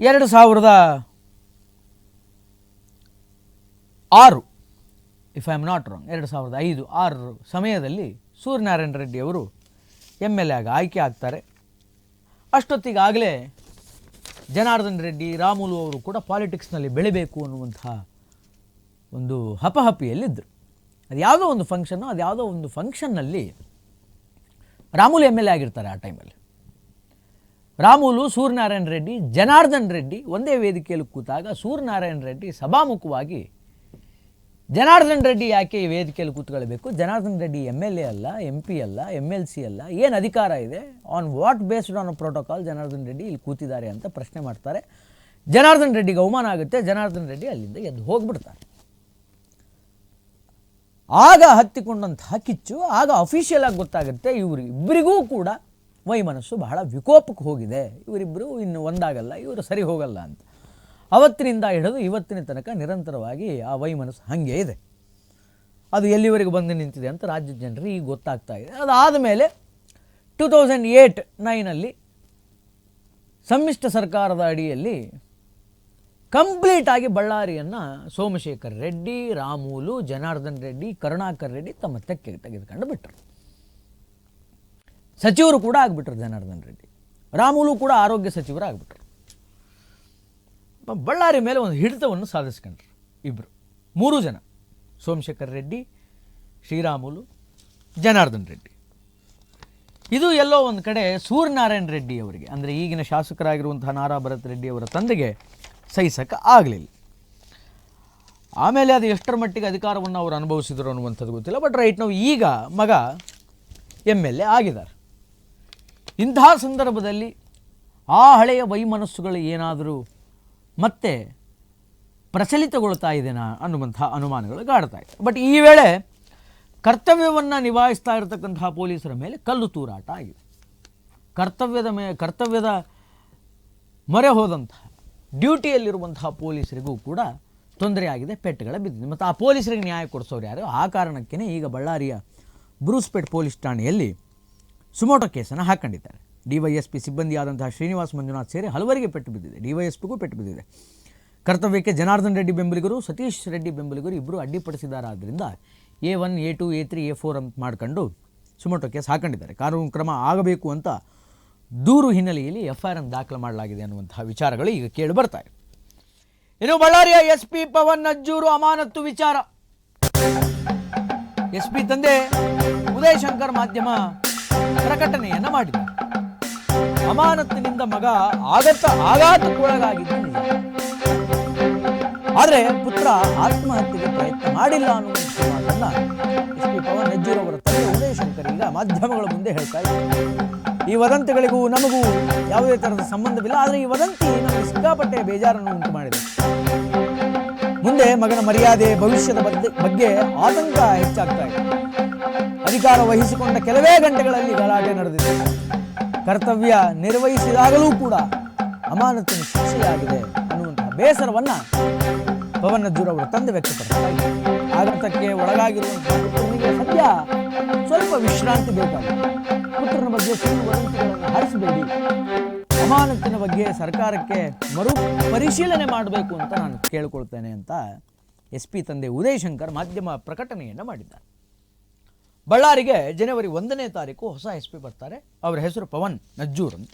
ಎರಡು ಸಾವಿರದ ಆರು if I am not wrong ಎರಡು ಸಾವಿರದ ಐದು ಆರು ಸಮಯದಲ್ಲಿ ಸೂರ್ಯನಾರಾಯಣ ರೆಡ್ಡಿ ಅವರು ಎಂ ಎಲ್ ಎ ಆಗಿ ಆಯ್ಕೆ ಆಗ್ತಾರೆ. ಅಷ್ಟೊತ್ತಿಗಾಗಲೇ ಜನಾರ್ದನ್ ರೆಡ್ಡಿ, ರಾಮುಲು ಅವರು ಕೂಡ ಪಾಲಿಟಿಕ್ಸ್ನಲ್ಲಿ ಬೆಳಿಬೇಕು ಅನ್ನುವಂತಹ ಒಂದು ಹಪಹಪಿಯಲ್ಲಿದ್ದರು. ಅದು ಯಾವುದೋ ಒಂದು ಫಂಕ್ಷನ್ನು ಅದು ಯಾವುದೋ ಒಂದು ಫಂಕ್ಷನ್ನಲ್ಲಿ ರಾಮುಲು ಎಂ ಎಲ್ ಎ ಆಗಿರ್ತಾರೆ ಆ ಟೈಮಲ್ಲಿ ರಾಮುಲು, ಸೂರ್ಯನಾರಾಯಣ ರೆಡ್ಡಿ, ಜನಾರ್ದನ್ ರೆಡ್ಡಿ ಒಂದೇ ವೇದಿಕೆಯಲ್ಲಿ ಕೂತಾಗ ಸೂರ್ಯನಾರಾಯಣ ರೆಡ್ಡಿ ಸಭಾಮುಖವಾಗಿ ಜನಾರ್ದನ್ ರೆಡ್ಡಿ ಯಾಕೆ ಈ ವೇದಿಕೆಯಲ್ಲಿ ಕೂತ್ಕೊಳ್ಬೇಕು? Janardhan Reddy M L A ಅಲ್ಲ ಎಂ ಪಿ ಅಲ್ಲ ಎಂ ಎಲ್ ಸಿ ಅಲ್ಲ, ಏನು ಅಧಿಕಾರ ಇದೆ? On what based on protocol Janardhan Reddy ಇಲ್ಲಿ ಕೂತಿದ್ದಾರೆ ಅಂತ ಪ್ರಶ್ನೆ ಮಾಡ್ತಾರೆ. ಜನಾರ್ದನ್ ರೆಡ್ಡಿಗೆ ಅವಮಾನ ಆಗುತ್ತೆ, ಜನಾರ್ದನ್ ರೆಡ್ಡಿ ಅಲ್ಲಿಂದ ಎದ್ದು ಹೋಗ್ಬಿಡ್ತಾರೆ. ಆಗ ಹತ್ತಿಕೊಂಡಂತಹ ಕಿಚ್ಚು, ಆಗ ಅಫಿಷಿಯಲ್ ಆಗಿ ಗೊತ್ತಾಗುತ್ತೆ, ಇವರು ಇಬ್ಬರಿಗೂ ಕೂಡ ವೈಮನಸ್ಸು ಬಹಳ ವಿಕೋಪಕ್ಕೆ ಹೋಗಿದೆ. ಇವರಿಬ್ಬರು ಇನ್ನು ಒಂದಾಗಲ್ಲ, ಇವರು ಸರಿ ಹೋಗಲ್ಲ ಅಂತ. ಅವತ್ತಿನಿಂದ ಹಿಡಿದು ಇವತ್ತಿನ ತನಕ ನಿರಂತರವಾಗಿ ಆ ವೈಮನಸ್ಸು ಹಾಗೆ ಇದೆ. ಅದು ಎಲ್ಲಿವರೆಗೆ ಬಂದು ನಿಂತಿದೆ ಅಂತ ರಾಜ್ಯದ ಜನರಿಗೆ ಈಗ ಗೊತ್ತಾಗ್ತಾ ಇದೆ. ಅದಾದ ಮೇಲೆ ಟು ತೌಸಂಡ್ ಏಯ್ಟ್ ನೈನಲ್ಲಿ ಸಮ್ಮಿಶ್ರ ಸರ್ಕಾರದ ಅಡಿಯಲ್ಲಿ ಕಂಪ್ಲೀಟಾಗಿ ಬಳ್ಳಾರಿಯನ್ನು ಸೋಮಶೇಖರ್ ರೆಡ್ಡಿ, ರಾಮೂಲು, ಜನಾರ್ದನ್ ರೆಡ್ಡಿ, ಕರುಣಾಕರ್ ರೆಡ್ಡಿ ತಮ್ಮ ತೆಕ್ಕೆಗೆ ತೆಗೆದುಕೊಂಡು ಬಿಟ್ಟರು. ಸಚಿವರು ಕೂಡ ಆಗ್ಬಿಟ್ರು ಜನಾರ್ದನ್ ರೆಡ್ಡಿ. ರಾಮುಲು ಕೂಡ ಆರೋಗ್ಯ ಸಚಿವರು ಆಗಿಬಿಟ್ರು. ಬಳ್ಳಾರಿ ಮೇಲೆ ಒಂದು ಹಿಡಿತವನ್ನು ಸಾಧಿಸ್ಕೊಂಡ್ರು ಇಬ್ಬರು ಮೂರು ಜನ. ಸೋಮಶೇಖರ್ ರೆಡ್ಡಿ, ಶ್ರೀರಾಮುಲು, ಜನಾರ್ದನ್ ರೆಡ್ಡಿ. ಇದು ಎಲ್ಲೋ ಒಂದು ಕಡೆ ಸೂರ್ಯನಾರಾಯಣ ರೆಡ್ಡಿ ಅವರಿಗೆ. ಅಂದರೆ ಈಗಿನ ಶಾಸಕರಾಗಿರುವಂತಹ ನಾರಾ ಭರತ್ ರೆಡ್ಡಿ ಅವರ ತಂದೆಗೆ ಸಹಿಸಕ್ಕೆ ಆಗಲಿಲ್ಲ. ಆಮೇಲೆ ಅದು ಎಷ್ಟರ ಮಟ್ಟಿಗೆ ಅಧಿಕಾರವನ್ನು ಅವರು ಅನುಭವಿಸಿದರು ಅನ್ನುವಂಥದ್ದು ಗೊತ್ತಿಲ್ಲ. ಬಟ್ ರೈಟ್ ನಾವು ಈಗ ಮಗ ಎಂ ಎಲ್ ಎ ಆಗಿದ್ದಾರೆ. ಇಂತಹ ಸಂದರ್ಭದಲ್ಲಿ ಆ ಹಳೆಯ ವೈಮನಸ್ಸುಗಳು ಏನಾದರೂ ಮತ್ತೆ ಪ್ರಚಲಿತಗೊಳ್ತಾ ಇದೆನಾ ಅನ್ನುವಂಥ ಅನುಮಾನಗಳು ಕಾಡ್ತಾ ಇದೆ. ಬಟ್ ಈ ವೇಳೆ ಕರ್ತವ್ಯವನ್ನು ನಿಭಾಯಿಸ್ತಾ ಇರತಕ್ಕಂತಹ ಪೊಲೀಸರ ಮೇಲೆ ಕಲ್ಲು ತೂರಾಟ ಆಗಿದೆ. ಕರ್ತವ್ಯದ ಮೇ, ಕರ್ತವ್ಯದ ಮೊರೆ ಹೋದಂತಹ ಡ್ಯೂಟಿಯಲ್ಲಿರುವಂತಹ ಪೊಲೀಸರಿಗೂ ಕೂಡ ತೊಂದರೆಯಾಗಿದೆ ಪೆಟ್ಟುಗಳ ಬಿದ್ದಿದೆ. ಮತ್ತು ಆ ಪೊಲೀಸರಿಗೆ ನ್ಯಾಯ ಕೊಡಿಸೋರು ಯಾರು? ಆ ಕಾರಣಕ್ಕೇ ಈಗ ಬಳ್ಳಾರಿಯ ಬ್ರೂಸ್ಪೇಟ್ ಪೊಲೀಸ್ ಠಾಣೆಯಲ್ಲಿ ಸುಮೋಟೋ ಕೇಸನ್ನು ಹಾಕ್ಕೊಂಡಿದ್ದಾರೆ ಡಿವೈಎಸ್ಪಿ ಸಿಬ್ಬಂದಿಯಾದಂತಹ ಶ್ರೀನಿವಾಸ್ ಮಂಜುನಾಥ್ ಸೇರಿ ಹಲವರಿಗೆ ಪೆಟ್ಟು ಬಿದ್ದಿದೆ. ಡಿವೈಎಸ್ಪಿಗೂ ಪೆಟ್ಟು ಬಿದ್ದಿದೆ. ಕರ್ತವ್ಯಕ್ಕೆ ಜನಾರ್ದನ್ ರೆಡ್ಡಿ ಬೆಂಬಲಿಗರು, ಸತೀಶ್ ರೆಡ್ಡಿ ಬೆಂಬಲಿಗರು ಇಬ್ಬರು ಅಡ್ಡಿಪಡಿಸಿದಾರಾದ್ದರಿಂದ A one, A two, A three, A four ಅಂತ ಮಾಡ್ಕೊಂಡು ಸುಮೋಟೋ ಕೇಸ್ ಹಾಕೊಂಡಿದ್ದಾರೆ. ಕಾನೂನು ಕ್ರಮ ಆಗಬೇಕು ಅಂತ ದೂರು ಹಿನ್ನೆಲೆಯಲ್ಲಿ ಎಫ್ ಐ ಆರ್ ಅನ್ನು ದಾಖಲು ಮಾಡಲಾಗಿದೆ ಅನ್ನುವಂತಹ ವಿಚಾರಗಳು ಈಗ ಕೇಳಿ ಬರ್ತಾ ಇದೆ. ಇನ್ನು ಬಳ್ಳಾರಿಯ ಎಸ್ ಪಿ ಪವನ್ ಅಜ್ಜೂರು ಅಮಾನತ್ತು ವಿಚಾರ. ಎಸ್ ಪಿ ತಂದೆ ಉದಯ್ ಶಂಕರ್ ಮಾಧ್ಯಮ ಪ್ರಕಟಣೆಯನ್ನ ಮಾಡಿದ. ಅಮಾನತ್ತಿನಿಂದ ಮಗ ಆಗತ್ತ ಆಘಾತಕ್ಕೊಳಗಾಗಿದ್ದು ನಿಜ ಆದರೆ ಪುತ್ರ ಆತ್ಮಹತ್ಯೆಗೆ ಪ್ರಯತ್ನ ಮಾಡಿಲ್ಲ ಅನ್ನುವಂಥ ಎಸ್ ಪಿ ಪವನ್ ಹೆಜ್ಜೂರವರ ತಂದೆ ಉದಯ್ ಶಂಕರ್ ಈಗ ಮಾಧ್ಯಮಗಳ ಮುಂದೆ ಹೇಳ್ತಾ ಇದ್ದಾರೆ. ಈ ವದಂತಿಗಳಿಗೂ ನಮಗೂ ಯಾವುದೇ ಥರದ ಸಂಬಂಧವಿಲ್ಲ. ಆದರೆ ಈ ವದಂತಿ ನಮಗೆ ಸಿಕ್ಕಾಪಟ್ಟೆ ಬೇಜಾರನ್ನು ಉಂಟು ಮಾಡಿದೆ ಮುಂದೆ ಮಗನ ಮರ್ಯಾದೆ ಭವಿಷ್ಯದ ಬಗ್ಗೆ ಆತಂಕ ಹೆಚ್ಚಾಗ್ತಾ ಇದೆ. ಅಧಿಕಾರ ವಹಿಸಿಕೊಂಡ ಕೆಲವೇ ಗಂಟೆಗಳಲ್ಲಿ ಗಲಾಟೆ ನಡೆದಿದೆ. ಕರ್ತವ್ಯ ನಿರ್ವಹಿಸಿದಾಗಲೂ ಕೂಡ ಅಮಾನತಿನ ಶಿಕ್ಷೆಯಾಗಿದೆ ಅನ್ನುವಂತಹ ಬೇಸರವನ್ನ ಪವನ್ ಅವರು ತಂದೆ ವ್ಯಕ್ತಪಡಿಸ್ತಾ ಇದ್ದಾರೆ ಆಘಾತಕ್ಕೆ ಒಳಗಾಗಿರುವಂತಹ ಸದ್ಯ ಸ್ವಲ್ಪ ವಿಶ್ರಾಂತಿ ಬೇಕಾಗಿದೆ. ಪುತ್ರನ ಬಗ್ಗೆ ಸುಳ್ಳು ವದಂತಿಗಳನ್ನು ಹರಿಸಬೇಡಿ. ಅಮಾನತಿನ ಬಗ್ಗೆ ಸರ್ಕಾರಕ್ಕೆ ಮರು ಪರಿಶೀಲನೆ ಮಾಡಬೇಕು ಅಂತ ನಾನು ಕೇಳಿಕೊಳ್ತೇನೆ ಅಂತ ಎಸ್ ಪಿ ತಂದೆ ಉದಯ್ ಶಂಕರ್ ಮಾಧ್ಯಮ ಪ್ರಕಟಣೆಯನ್ನು ಮಾಡಿದ್ದಾರೆ. ಬಳ್ಳಾರಿಗೆ ಜನವರಿ ಒಂದನೇ ತಾರೀಕು ಹೊಸ ಎಸ್ ಪಿ ಬರ್ತಾರೆ. ಅವರ ಹೆಸರು ಪವನ್ ನಜ್ಜೂರ್ ಅಂತ.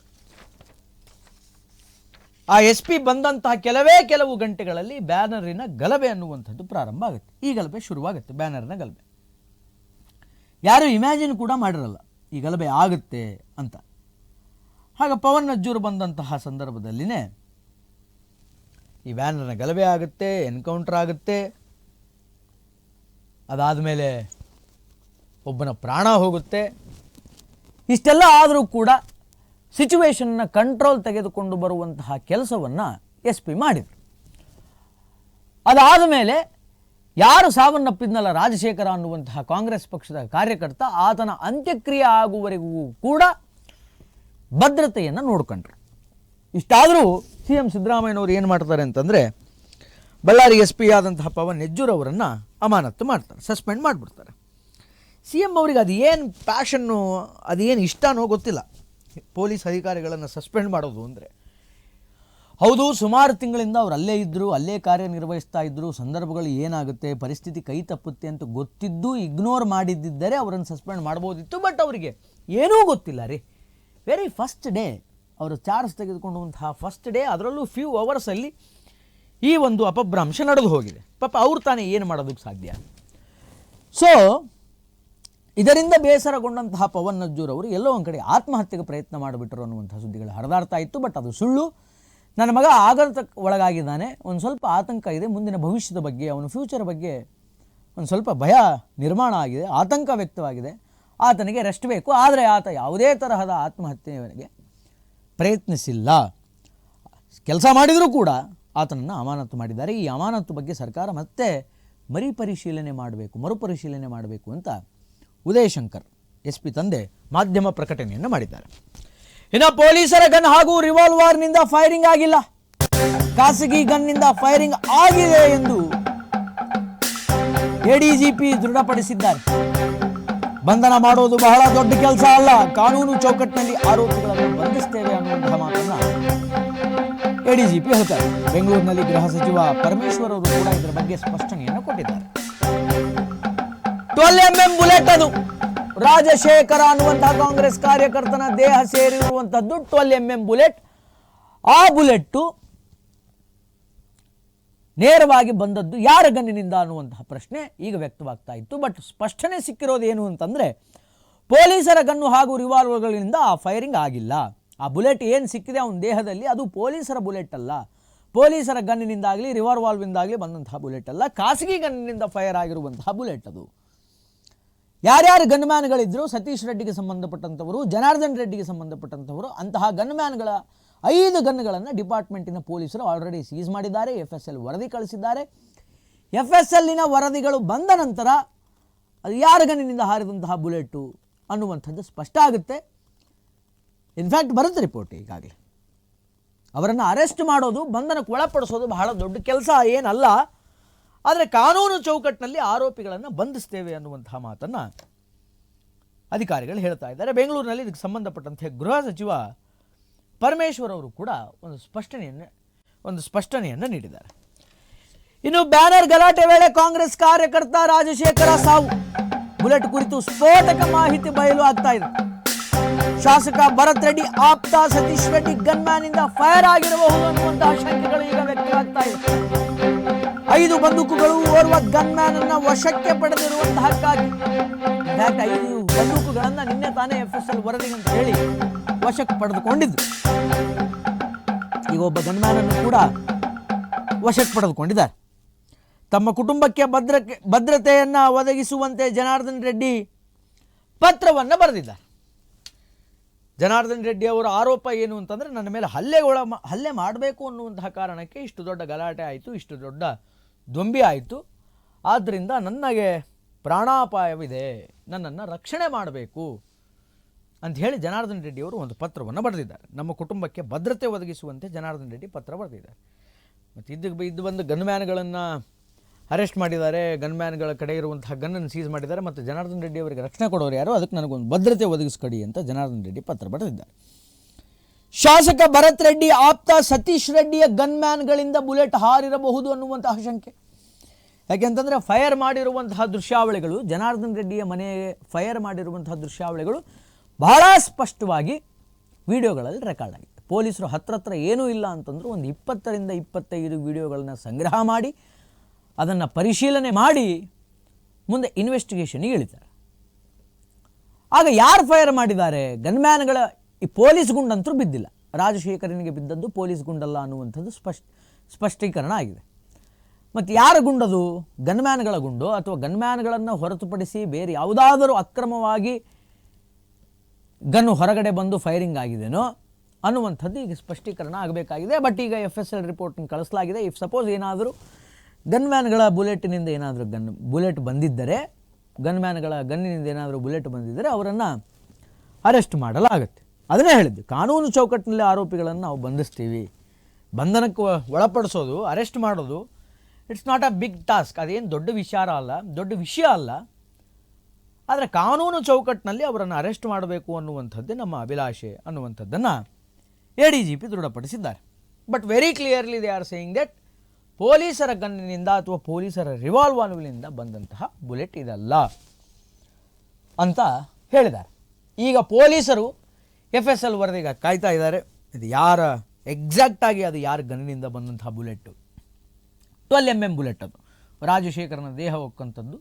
ಆ ಎಸ್ ಪಿ ಬಂದಂತಹ ಕೆಲವೇ ಕೆಲವು ಗಂಟೆಗಳಲ್ಲಿ ಬ್ಯಾನರಿನ ಗಲಭೆ ಅನ್ನುವಂಥದ್ದು ಪ್ರಾರಂಭ ಆಗುತ್ತೆ. ಈ ಗಲಭೆ ಶುರುವಾಗುತ್ತೆ, ಬ್ಯಾನರ್ನ ಗಲಭೆ. ಯಾರು ಇಮ್ಯಾಜಿನ್ ಕೂಡ ಮಾಡಿರಲ್ಲ, ಈ ಗಲಭೆ ಆಗುತ್ತೆ ಅಂತ. ಆಗ ಪವನ್ ನಜ್ಜೂರು ಬಂದಂತಹ ಸಂದರ್ಭದಲ್ಲಿನೇ ಈ ಬ್ಯಾನರ್ನ ಗಲಭೆ ಆಗುತ್ತೆ, ಎನ್ಕೌಂಟರ್ ಆಗುತ್ತೆ. ಅದಾದಮೇಲೆ ಒಬ್ಬನ ಪ್ರಾಣ ಹೋಗುತ್ತೆ. ಇಷ್ಟೆಲ್ಲ ಆದರೂ ಕೂಡ ಸಿಚುವೇಶನ್ನ ಕಂಟ್ರೋಲ್ ತೆಗೆದುಕೊಂಡು ಬರುವಂತಹ ಕೆಲಸವನ್ನು ಎಸ್ ಪಿ ಮಾಡಿದರು. ಅದಾದ ಮೇಲೆ ಯಾರು ಸಾವನ್ನಪ್ಪಿದ್ನಲ್ಲ ರಾಜಶೇಖರ ಅನ್ನುವಂತಹ ಕಾಂಗ್ರೆಸ್ ಪಕ್ಷದ ಕಾರ್ಯಕರ್ತ, ಆತನ ಅಂತ್ಯಕ್ರಿಯೆ ಆಗುವವರೆಗೂ ಕೂಡ ಭದ್ರತೆಯನ್ನು ನೋಡ್ಕೊಂಡ್ರು. ಇಷ್ಟಾದರೂ ಸಿ ಎಂ ಸಿದ್ದರಾಮಯ್ಯನವರು ಏನು ಮಾಡ್ತಾರೆ ಅಂತಂದರೆ ಬಳ್ಳಾರಿ ಎಸ್ ಪಿ ಆದಂತಹ ಪವನ್ ಯಜ್ಜೂರ್ ಅವರನ್ನು ಅಮಾನತ್ತು ಮಾಡ್ತಾರೆ, ಸಸ್ಪೆಂಡ್ ಮಾಡಿಬಿಡ್ತಾರೆ. ಸಿ ಎಂ ಅವರಿಗೆ ಅದು ಏನು ಪ್ಯಾಷನ್ನು ಅದೇನು ಇಷ್ಟನೋ ಗೊತ್ತಿಲ್ಲ. ಪೊಲೀಸ್ ಅಧಿಕಾರಿಗಳನ್ನು ಸಸ್ಪೆಂಡ್ ಮಾಡೋದು ಅಂದರೆ. ಹೌದು, ಸುಮಾರು ತಿಂಗಳಿಂದ ಅವ್ರು ಅಲ್ಲೇ ಇದ್ದರು ಅಲ್ಲೇ ಕಾರ್ಯನಿರ್ವಹಿಸ್ತಾ ಇದ್ದರು ಸಂದರ್ಭಗಳು ಏನಾಗುತ್ತೆ, ಪರಿಸ್ಥಿತಿ ಕೈ ತಪ್ಪುತ್ತೆ ಅಂತ ಗೊತ್ತಿದ್ದು ಇಗ್ನೋರ್ ಮಾಡಿದ್ದಿದ್ದರೆ ಅವರನ್ನು ಸಸ್ಪೆಂಡ್ ಮಾಡ್ಬೋದಿತ್ತು ಬಟ್ ಅವರಿಗೆ ಏನೂ ಗೊತ್ತಿಲ್ಲ ರೀ. ವೆರಿ ಫಸ್ಟ್ ಡೇ ಅವರು ಚಾರ್ಜ್ ತೆಗೆದುಕೊಂಡಂತಹ ಫಸ್ಟ್ ಡೇ ಅದರಲ್ಲೂ ಫ್ಯೂ ಅವರ್ಸಲ್ಲಿ ಈ ಒಂದು ಅಪಭ್ರಂಶ ನಡೆದು ಹೋಗಿದೆ. ಪಾಪ ಅವ್ರು ತಾನೇ ಏನು ಮಾಡೋದಕ್ಕೆ ಸಾಧ್ಯ? ಸೊ ಇದರಿಂದ ಬೇಸರಗೊಂಡಂತಹ ಪವನ್ ನಜ್ಜೂರ್ ಅವರು ಎಲ್ಲೋ ಒಂದು ಕಡೆ ಆತ್ಮಹತ್ಯೆಗೆ ಪ್ರಯತ್ನ ಮಾಡಿಬಿಟ್ರು ಅನ್ನುವಂಥ ಸುದ್ದಿಗಳು ಹರಿದಾಡ್ತಾ ಇತ್ತು, ಬಟ್ ಅದು ಸುಳ್ಳು. ನನ್ನ ಮಗ ಆಘಾತ ಒಳಗಾಗಿದ್ದಾನೆ, ಒಂದು ಸ್ವಲ್ಪ ಆತಂಕ ಇದೆ, ಮುಂದಿನ ಭವಿಷ್ಯದ ಬಗ್ಗೆ, ಅವನ ಫ್ಯೂಚರ್ ಬಗ್ಗೆ ಒಂದು ಸ್ವಲ್ಪ ಭಯ ನಿರ್ಮಾಣ ಆಗಿದೆ, ಆತಂಕ ವ್ಯಕ್ತವಾಗಿದೆ. ಆತನಿಗೆ ರೆಸ್ಟ್ ಬೇಕು, ಆದರೆ ಆತ ಯಾವುದೇ ತರಹದ ಆತ್ಮಹತ್ಯೆಯವರಿಗೆ ಪ್ರಯತ್ನಿಸಿಲ್ಲ. ಕೆಲಸ ಮಾಡಿದರೂ ಕೂಡ ಆತನನ್ನು ಅಮಾನತು ಮಾಡಿದ್ದಾರೆ. ಈ ಅಮಾನತು ಬಗ್ಗೆ ಸರ್ಕಾರ ಮತ್ತೆ ಮರಿಪರಿಶೀಲನೆ ಮಾಡಬೇಕು, ಮರುಪರಿಶೀಲನೆ ಮಾಡಬೇಕು ಅಂತ ಉದಯಶಂಕರ್, ಎಸ್ ಪಿ ತಂದೆ, ಮಾಧ್ಯಮ ಪ್ರಕಟಣೆಯನ್ನು ಮಾಡಿದ್ದಾರೆ. ಇನ್ನು ಪೊಲೀಸರ ಗನ್ ಹಾಗೂ ರಿವಾಲ್ವರ್ನಿಂದ ಫೈರಿಂಗ್ ಆಗಿಲ್ಲ. ಖಾಸಗಿ ಗನ್ನಿಂದ ಫೈರಿಂಗ್ ಆಗಿದೆ ಎಂದು ಎಡಿಜಿಪಿ ದೃಢಪಡಿಸಿದ್ದಾರೆ. ಬಂಧನ ಮಾಡೋದು ಬಹಳ ದೊಡ್ಡ ಕೆಲಸ ಅಲ್ಲ. ಕಾನೂನು ಚೌಕಟ್ಟಿನಲ್ಲಿ ಆರೋಪಿಗಳನ್ನು ಬಂಧಿಸ್ತೇವೆ ಅನ್ನುವಂತಹ ಮಾತನ್ನ ಎಡಿಜಿಪಿ ಹೇಳ್ತಾರೆ. ಬೆಂಗಳೂರಿನಲ್ಲಿ ಗೃಹ ಸಚಿವ ಪರಮೇಶ್ವರ್ ಅವರು ಕೂಡ ಇದರ ಬಗ್ಗೆ ಸ್ಪಷ್ಟನೆಯನ್ನು ಕೊಟ್ಟಿದ್ದಾರೆ. ಟ್ವೆಲ್ ಎಂ ಎಂ ಬುಲೆಟ್ ಅದು ರಾಜಶೇಖರ ಅನ್ನುವಂತಹ ಕಾಂಗ್ರೆಸ್ ಕಾರ್ಯಕರ್ತನ ದೇಹ ಸೇರಿರುವಂತದ್ದು ಟ್ವೆಲ್ ಎಂ ಎಂ ಬುಲೆಟ್ ಆ ಬುಲೆಟ್ಟು ನೇರವಾಗಿ ಬಂದದ್ದು ಯಾರ ಗನ್ನಿನಿಂದ ಅನ್ನುವಂತಹ ಪ್ರಶ್ನೆ ಈಗ ವ್ಯಕ್ತವಾಗ್ತಾ ಇತ್ತು. ಬಟ್ ಸ್ಪಷ್ಟನೆ ಸಿಕ್ಕಿರೋದು ಏನು ಅಂತಂದ್ರೆ, ಪೊಲೀಸರ ಗನ್ನು ಹಾಗೂ ರಿವಾಲ್ವರ್ಗಳಿಂದ ಆ ಫೈರಿಂಗ್ ಆಗಿಲ್ಲ. ಆ ಬುಲೆಟ್ ಏನು ಸಿಕ್ಕಿದೆ ಅವನ ದೇಹದಲ್ಲಿ ಅದು ಪೊಲೀಸರ ಬುಲೆಟ್ ಅಲ್ಲ. ಪೊಲೀಸರ ಗನ್ನಿನಿಂದಾಗಲಿ ರಿವಾಲ್ವಾಲ್ವಿಂದಾಗಲಿ ಬಂದಂತಹ ಬುಲೆಟ್ ಅಲ್ಲ. ಖಾಸಗಿ ಗನ್ನಿನಿಂದ ಫೈರ್ ಆಗಿರುವಂತಹ ಬುಲೆಟ್ ಅದು. ಯಾರ್ಯಾರು ಗನ್ಮ್ಯಾನ್ಗಳಿದ್ದರು ಸತೀಶ್ ರೆಡ್ಡಿಗೆ ಸಂಬಂಧಪಟ್ಟಂಥವರು, ಜನಾರ್ದನ್ ರೆಡ್ಡಿಗೆ ಸಂಬಂಧಪಟ್ಟಂಥವರು, ಅಂತಹ ಗನ್ಮ್ಯಾನ್ಗಳ ಐದು ಗನ್ಗಳನ್ನು ಡಿಪಾರ್ಟ್ಮೆಂಟಿನ ಪೊಲೀಸರು ಆಲ್ರೆಡಿ ಸೀಸ್ ಮಾಡಿದ್ದಾರೆ ಎಫ್ ಎಸ್ ಎಲ್ ವರದಿ ಕಳಿಸಿದ್ದಾರೆ. ಎಫ್ ಎಸ್ ಎಲ್ಲಿನ ವರದಿಗಳು ಬಂದ ನಂತರ ಅದು ಯಾರ ಗನ್ನಿನಿಂದ ಹಾರಿದಂತಹ ಬುಲೆಟು ಅನ್ನುವಂಥದ್ದು ಸ್ಪಷ್ಟ ಆಗುತ್ತೆ. ಇನ್ಫ್ಯಾಕ್ಟ್ ಬರುತ್ತೆ ರಿಪೋರ್ಟ್ ಈಗಾಗಲೇ. ಅವರನ್ನು ಅರೆಸ್ಟ್ ಮಾಡೋದು, ಬಂಧನಕ್ಕೆ ಒಳಪಡಿಸೋದು ಬಹಳ ದೊಡ್ಡ ಕೆಲಸ, ಏನಲ್ಲ. ಆದರೆ ಕಾನೂನು ಚೌಕಟ್ಟಿನಲ್ಲಿ ಆರೋಪಿಗಳನ್ನು ಬಂಧಿಸ್ತೇವೆ ಅನ್ನುವಂತಹ ಮಾತನ್ನು ಅಧಿಕಾರಿಗಳು ಹೇಳ್ತಾ ಇದ್ದಾರೆ. ಬೆಂಗಳೂರಿನಲ್ಲಿ ಇದಕ್ಕೆ ಸಂಬಂಧಪಟ್ಟಂತೆ ಗೃಹ ಸಚಿವ ಪರಮೇಶ್ವರ್ ಅವರು ಕೂಡ ಒಂದು ಸ್ಪಷ್ಟನೆಯನ್ನು ಒಂದು ಸ್ಪಷ್ಟನೆಯನ್ನು ನೀಡಿದ್ದಾರೆ. ಇನ್ನು ಬ್ಯಾನರ್ ಗಲಾಟೆ ವೇಳೆ ಕಾಂಗ್ರೆಸ್ ಕಾರ್ಯಕರ್ತ ರಾಜಶೇಖರ ಸಾವು. ಬುಲೆಟ್ ಕುರಿತು ಸ್ಫೋಟಕ ಮಾಹಿತಿ ಬಯಲು ಆಗ್ತಾ ಇದೆ. ಶಾಸಕ ಭರತ್ ರೆಡ್ಡಿ ಆಪ್ತ ಸತೀಶ್ ರೆಡ್ಡಿ ಗನ್ಮ್ಯಾನ್ ಇಂದ ಫೈರ್ ಆಗಿರಬಹುದು ಅನ್ನುವಂತಹ ಶಂಕೆಗಳು ಈಗ ವ್ಯಕ್ತವಾಗ್ತಾ ಇದೆ. ಐದು ಬಂದೂಕುಗಳು ಓರ್ವ ಗನ್ಮ್ಯಾನ್ ವಶಕ್ಕೆ ಪಡೆದಿರುವಂತಹಕ್ಕಾಗಿ ಇನ್ಫ್ಯಾಕ್ಟ್ ಐದು ಬಂದೂಕುಗಳನ್ನ ನಿನ್ನೆ ತಾನೇ ಎಫ್ ಎಸ್ ಎಲ್ ವರದಿ ಅಂತ ಹೇಳಿ ವಶಕ್ಕೆ ಪಡೆದುಕೊಂಡಿದ್ದು? ಈಗ ಒಬ್ಬ ಗನ್ಮ್ಯಾನ್ ಅನ್ನು ಕೂಡ ವಶಕ್ಕೆ ಪಡೆದುಕೊಂಡಿದ್ದಾರೆ. ತಮ್ಮ ಕುಟುಂಬಕ್ಕೆ ಭದ್ರ ಭದ್ರತೆಯನ್ನ ಒದಗಿಸುವಂತೆ ಜನಾರ್ದನ್ ರೆಡ್ಡಿ ಪತ್ರವನ್ನು ಬರೆದಿದ್ದಾರೆ. ಜನಾರ್ದನ್ ರೆಡ್ಡಿ ಅವರ ಆರೋಪ ಏನು ಅಂತಂದರೆ, ನನ್ನ ಮೇಲೆ ಹಲ್ಲೆ ಒಳ ಹಲ್ಲೆ ಮಾಡಬೇಕು ಅನ್ನುವಂತಹ ಕಾರಣಕ್ಕೆ ಇಷ್ಟು ದೊಡ್ಡ ಗಲಾಟೆ ಆಯಿತು, ಇಷ್ಟು ದೊಡ್ಡ ದೊಂಬಿ ಆಯಿತು. ಆದ್ದರಿಂದ ನನಗೆ ಪ್ರಾಣಾಪಾಯವಿದೆ. ನನ್ನನ್ನು ರಕ್ಷಣೆ ಮಾಡಬೇಕು ಅಂತ ಹೇಳಿ ಜನಾರ್ದನ್ ರೆಡ್ಡಿ ಅವರು ಒಂದು ಪತ್ರವನ್ನು ಬರೆದಿದ್ದಾರೆ. ನಮ್ಮ ಕುಟುಂಬಕ್ಕೆ ಭದ್ರತೆ ಒದಗಿಸುವಂತೆ ಜನಾರ್ದನ್ ರೆಡ್ಡಿ ಪತ್ರ ಬರೆದಿದ್ದಾರೆ. ಮತ್ತು ಇದಕ್ಕೆ ಇದು ಬಂದು ಗನ್ಮ್ಯಾನ್ಗಳನ್ನು ಅರೆಸ್ಟ್ ಮಾಡಿದ್ದಾರೆ. ಗನ್ಮ್ಯಾನ್ಗಳ ಕಡೆ ಇರುವಂತಹ ಗನ್ನನ್ನು ಸೀಸ್ ಮಾಡಿದ್ದಾರೆ. ಮತ್ತು ಜನಾರ್ದನ್ ರೆಡ್ಡಿ ಅವರಿಗೆ ರಕ್ಷಣೆ ಕೊಡೋರು ಯಾರು? ಅದಕ್ಕೆ ನನಗೊಂದು ಭದ್ರತೆ ಒದಗಿಸ್ಕೊಡಿ ಅಂತ ಜನಾರ್ದನ್ ರೆಡ್ಡಿ ಪತ್ರ ಬರೆದಿದ್ದಾರೆ. ಶಾಸಕ ಭರತ್ ರೆಡ್ಡಿ ಆಪ್ತ ಸತೀಶ್ ರೆಡ್ಡಿಯ ಗನ್ಮ್ಯಾನ್ಗಳಿಂದ ಬುಲೆಟ್ ಹಾರಿರಬಹುದು ಅನ್ನುವಂತಹ ಶಂಕೆ. ಯಾಕೆಂತಂದರೆ ಫೈರ್ ಮಾಡಿರುವಂತಹ ದೃಶ್ಯಾವಳಿಗಳು, ಜನಾರ್ದನ್ ರೆಡ್ಡಿಯ ಮನೆಗೆ ಫೈರ್ ಮಾಡಿರುವಂತಹ ದೃಶ್ಯಾವಳಿಗಳು ಬಹಳ ಸ್ಪಷ್ಟವಾಗಿ ವಿಡಿಯೋಗಳಲ್ಲಿ ರೆಕಾರ್ಡ್ ಆಗಿದೆ ಪೊಲೀಸರು ಹತ್ರ ಹತ್ರ ಏನೂ ಇಲ್ಲ ಅಂತಂದ್ರು ಒಂದು ಇಪ್ಪತ್ತರಿಂದ ಇಪ್ಪತ್ತೈದು ವಿಡಿಯೋಗಳನ್ನು ಸಂಗ್ರಹ ಮಾಡಿ, ಅದನ್ನು ಪರಿಶೀಲನೆ ಮಾಡಿ ಮುಂದೆ ಇನ್ವೆಸ್ಟಿಗೇಷನ್ಗೆ ಇಳಿತಾರೆ. ಆಗ ಯಾರು ಫೈರ್ ಮಾಡಿದ್ದಾರೆ? ಗನ್ಮ್ಯಾನ್ಗಳ ಈ ಪೊಲೀಸ್ ಗುಂಡಂತರೂ ಬಿದ್ದಿಲ್ಲ. ರಾಜಶೇಖರನಿಗೆ ಬಿದ್ದದ್ದು ಪೊಲೀಸ್ ಗುಂಡಲ್ಲ ಅನ್ನುವಂಥದ್ದು ಸ್ಪಷ್ಟ, ಸ್ಪಷ್ಟೀಕರಣ ಆಗಿದೆ. ಮತ್ತು ಯಾರ ಗುಂಡದು? ಗನ್ಮ್ಯಾನ್ಗಳ ಗುಂಡು ಅಥವಾ ಗನ್ಮ್ಯಾನ್ಗಳನ್ನು ಹೊರತುಪಡಿಸಿ ಬೇರೆ ಯಾವುದಾದರೂ ಅಕ್ರಮವಾಗಿ ಗನ್ನು ಹೊರಗಡೆ ಬಂದು ಫೈರಿಂಗ್ ಆಗಿದೆನೋ ಅನ್ನುವಂಥದ್ದು ಈಗ ಸ್ಪಷ್ಟೀಕರಣ ಆಗಬೇಕಾಗಿದೆ. ಬಟ್ ಈಗ ಎಫ್ ಎಸ್ ಎಲ್ ರಿಪೋರ್ಟ್ನ ಕಳಿಸಲಾಗಿದೆ. ಇಫ್ ಸಪೋಸ್ ಏನಾದರೂ ಗನ್ಮ್ಯಾನ್ಗಳ ಬುಲೆಟಿನಿಂದ ಏನಾದರೂ ಗನ್ ಬುಲೆಟ್ ಬಂದಿದ್ದರೆ, ಗನ್ಮ್ಯಾನ್ಗಳ ಗನ್ನಿನಿಂದ ಏನಾದರೂ ಬುಲೆಟ್ ಬಂದಿದ್ದರೆ ಅವರನ್ನು ಅರೆಸ್ಟ್ ಮಾಡಲಾಗುತ್ತೆ. ಅದನ್ನೇ ಹೇಳಿದ್ದು. ಕಾನೂನು ಚೌಕಟ್ಟಿನಲ್ಲಿ ಆರೋಪಿಗಳನ್ನು ನಾವು ಬಂಧಿಸ್ತೀವಿ. ಬಂಧನಕ್ಕೆ ಒಳಪಡಿಸೋದು, ಅರೆಸ್ಟ್ ಮಾಡೋದು it's not a big task ಅದೇನು ದೊಡ್ಡ ವಿಚಾರ ಅಲ್ಲ, ದೊಡ್ಡ ವಿಷಯ ಅಲ್ಲ. ಆದರೆ ಕಾನೂನು ಚೌಕಟ್ಟಿನಲ್ಲಿ ಅವರನ್ನು ಅರೆಸ್ಟ್ ಮಾಡಬೇಕು ಅನ್ನುವಂಥದ್ದೇ ನಮ್ಮ ಅಭಿಲಾಷೆ ಅನ್ನುವಂಥದ್ದನ್ನು ಎ ಡಿ ಜಿ ಪಿ ದೃಢಪಡಿಸಿದ್ದಾರೆ. But very clearly they are saying that ಪೊಲೀಸರ ಗನ್ನಿನಿಂದ ಅಥವಾ ಪೊಲೀಸರ ರಿವಾಲ್ವಾಲ್ವಿನಿಂದ ಬಂದಂತಹ ಬುಲೆಟ್ ಇದಲ್ಲ ಅಂತ ಹೇಳಿದ್ದಾರೆ. ಈಗ ಪೊಲೀಸರು ಎಫ್ ಎಸ್ ಎಲ್ ವರದಿಗೆ ಕಾಯ್ತಾ ಇದ್ದಾರೆ. ಇದು ಯಾರ ಎಕ್ಸಾಕ್ಟಾಗಿ ಅದು ಯಾರ ಗನ್ನಿನಿಂದ ಬಂದಂತಹ bullet twelve M M bullet ಅದು. ರಾಜಶೇಖರನ ದೇಹ ಹೊಕ್ಕಂಥದ್ದು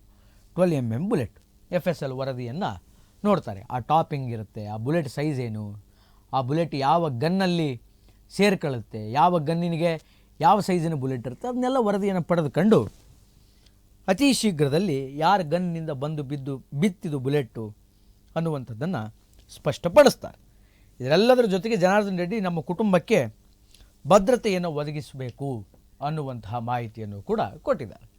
twelve M M bullet. F S L ವರದಿಯನ್ನು ನೋಡ್ತಾರೆ. ಆ ಟಾಪಿಂಗ್ ಇರುತ್ತೆ, ಆ ಬುಲೆಟ್ ಸೈಜ್ ಏನು, ಆ ಬುಲೆಟ್ ಯಾವ ಗನ್ನಲ್ಲಿ ಸೇರ್ಕೊಳ್ಳುತ್ತೆ ಯಾವ ಗನ್ನಿನಿಗೆ ಯಾವ ಸೈಜಿನ ಬುಲೆಟ್ ಇರುತ್ತೆ, ಅದನ್ನೆಲ್ಲ ವರದಿಯನ್ನು ಪಡೆದುಕೊಂಡು ಅತಿ ಶೀಘ್ರದಲ್ಲಿ ಯಾರ ಗನ್ನಿಂದ ಬಂದು ಬಿದ್ದು ಬಿತ್ತಿದು ಬುಲೆಟ್ಟು ಅನ್ನುವಂಥದ್ದನ್ನು ಸ್ಪಷ್ಟಪಡಿಸ್ತಾರೆ. ಇದರೆಲ್ಲದರ ಜೊತೆಗೆ ಜನಾರ್ದನ್ ರೆಡ್ಡಿ ನಮ್ಮ ಕುಟುಂಬಕ್ಕೆ ಭದ್ರತೆಯನ್ನು ಒದಗಿಸಬೇಕು. ಅನ್ನುವಂತಹ ಮಾಹಿತಿಯನ್ನು ಕೂಡ ಕೊಟ್ಟಿದ್ದಾರೆ.